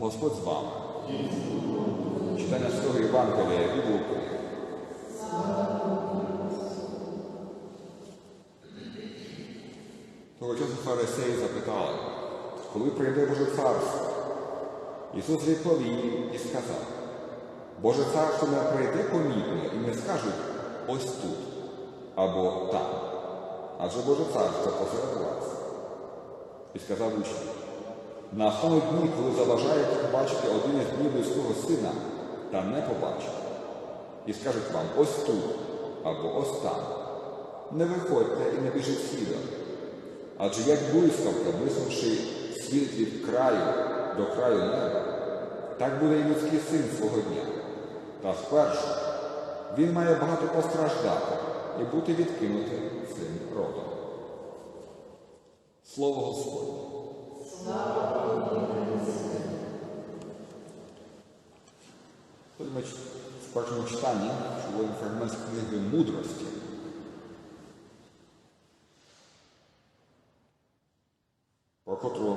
Господь з вами. Читання Святого Євангелія від Луки. Того часу фарисеї запитали, коли прийде Боже царство? Ісус відповів і сказав, Боже царство не прийде помітно і не скажуть ось тут або там, адже Боже царство посеред вас. І сказав учням, настануть дні, коли заважаєте побачити один із днів людського сина, та не побачите. І скажуть вам ось тут або ось там. Не виходьте і не біжіть слідом. Адже як блискавка, висунувши світ від краю до краю неба, так буде і людський син свого дня. Та спершу він має багато постраждати і бути відкинутим цим родом. Слово Господне. Ми в першому читанні чуємо фрагмент з книги мудрості. про котру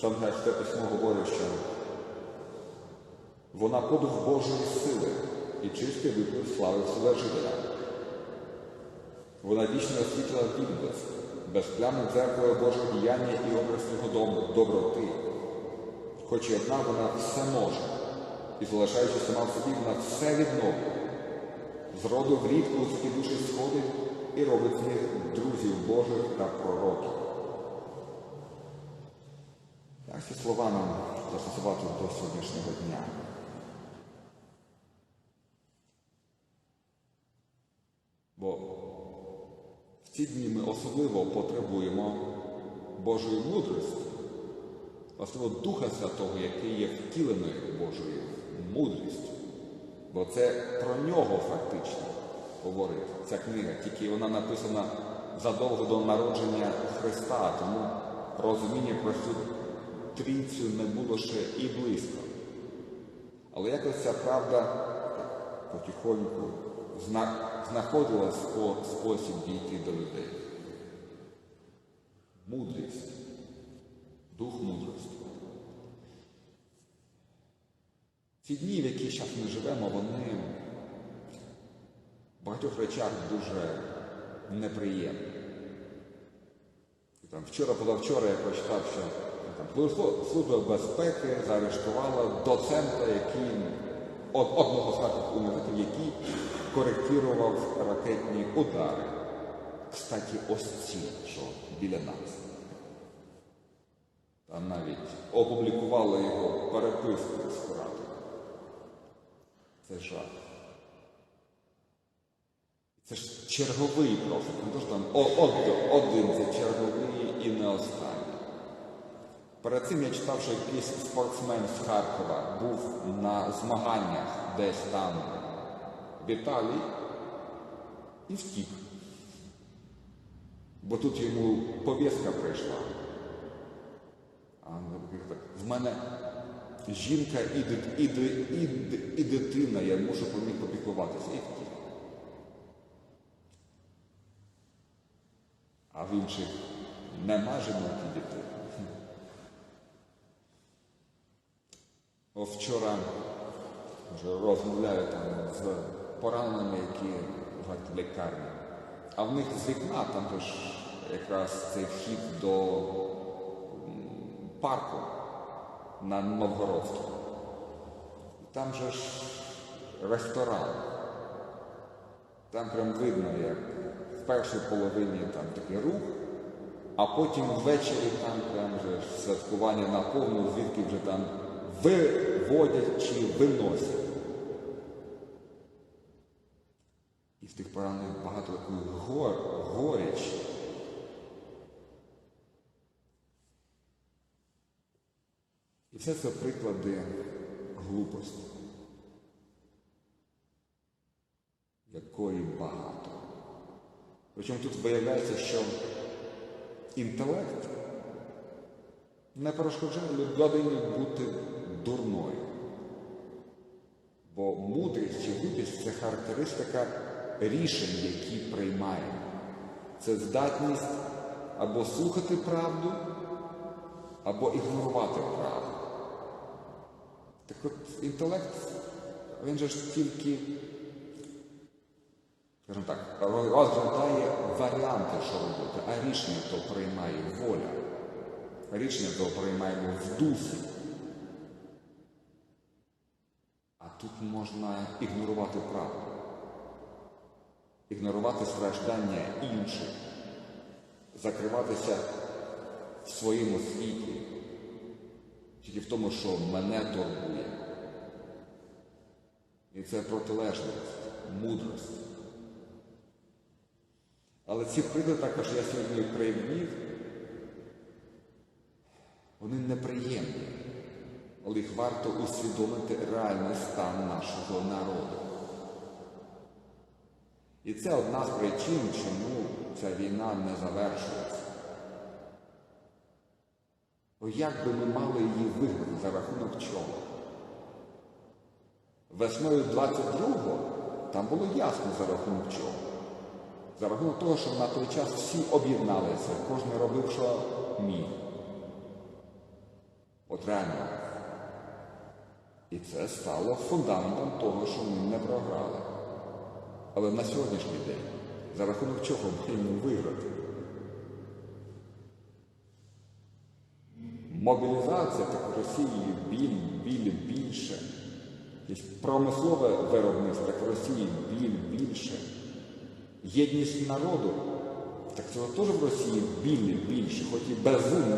сам Святе письмо говорить, що вона подух Божої сили і чистий виплив слави Вседержителя. Вона вічно освітлила відблиск, безплямне дзеркало Божого діяння і образ його доб- доброти. Хоч і одна вона все може, і залишаючи сама в собі, вона все відновлює. З роду в рід людські душі сходить і робить з них друзів Божих та пророків. Як ці слова нам застосувати до сьогоднішнього дня? Бо в ці дні ми особливо потребуємо Божої мудрості, особливо Духа Святого, який є втіленою Божою мудрістю. Бо це про нього фактично говорить ця книга, тільки вона написана задовго до народження Христа, тому розуміння про цю трійцю не було ще і близько. Але якось ця правда потихоньку знаходила спо- спосіб дійти до людей. Мудрість, дух мудрості. Ці дні, в які зараз ми живемо, вони в багатьох речах дуже неприємні. Там, вчора позавчора я прочитав, що там, Служба безпеки заарештувала доцента, який одного з наших університетів, який коректував ракетні удари. Кстати, ось ці, що біля нас. Там навіть опублікували його переписку з куратором. Це жах. Це ж черговий просто, не то там один, це черговий і не останній. Перед цим я читав, що якийсь спортсмен з Харкова був на змаганнях десь там в Італії і втік. Бо тут йому повістка прийшла. А так, в мене жінка і, дит- і, і, і дитина, я мушу про них попіклуватися. І втік. А в інших нема жінок і дітей. Вчора вже розмовляю там з пораненими, які в лікарні. А в них з вікна там же ж якраз цей вхід до парку на Новгородську. Там же ж ресторан. Там прям видно, як в першій половині там такий рух, а потім ввечері там прям же святкування на повну, звідки вже там виводять чи виносять. І в тих поранених багато гор, горечі. І все це приклади глупості, якої багато. Причому тут виявляється, що інтелект не перешкоджає людині бути дурною. Бо мудрість чи глупість це характеристика рішень, які приймаємо. Це здатність або слухати правду, або ігнорувати правду. Так от інтелект, він же ж тільки, скажімо так, розглядає варіанти, що робити, а рішення то приймає воля. Рішення то приймаємо в дусі. А тут можна ігнорувати правду, ігнорувати страждання інших, закриватися в своєму світі, тільки в тому, що мене турбує. І це протилежність, мудрість. Але ці приклади також я сьогодні привів, вони неприємні, але їх варто усвідомити реальний стан нашого народу. І це одна з причин, чому ця війна не завершується. Бо як би ми мали її виграти за рахунок чого? Весною 22-го там було ясно за рахунок чого. За рахунок того, що на той час всі об'єдналися, кожен робив, що міг. От реально. І це стало фундаментом того, що ми не програли. Але на сьогоднішній день, за рахунок чого маємо виграти? Мобілізація так в Росії біль, біль більше. Промислове виробництво, так в Росії біль більше. Єдність народу, так цього теж в Росії біль більше, хоч і безумно.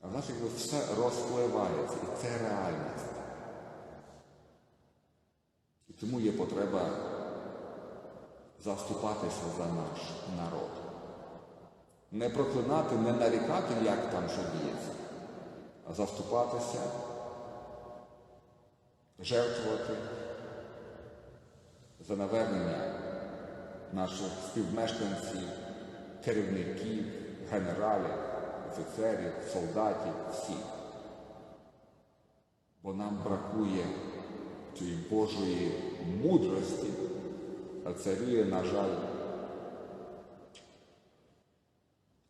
А в нас якби все розпливається, і це реальність. І тому є потреба заступатися за наш народ. Не проклинати, не нарікати, як там що діється, а заступатися, жертвувати за навернення наших співмешканців, керівників, генералів, офіцерів, солдатів, всіх. Бо нам бракує цієї Божої мудрості, а царює, на жаль,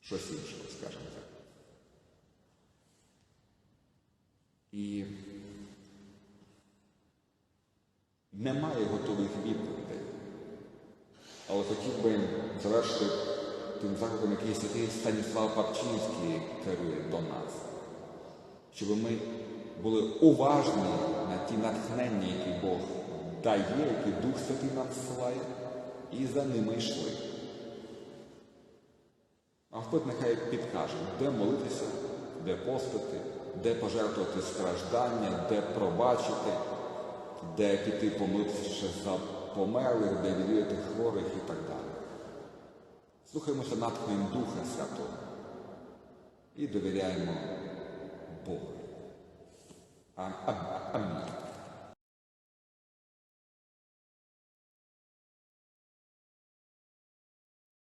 щось інше, скажімо так. І немає готових відповідей. Але хотів би завершити тим закликом, який святий Станіслав Папчинський керує до нас, щоб ми були уважні на ті натхнення, які Бог дає, які Дух Святий нам зсилає, і за ними йшли. А Господь нехай підкаже, де молитися, де постати, де пожертвувати страждання, де пробачити, де піти помолитися ще за померлих, де відвідати хворих і так далі. Слухаємося натхненням Духа Святого і довіряємо Богу. I'm, I'm, I'm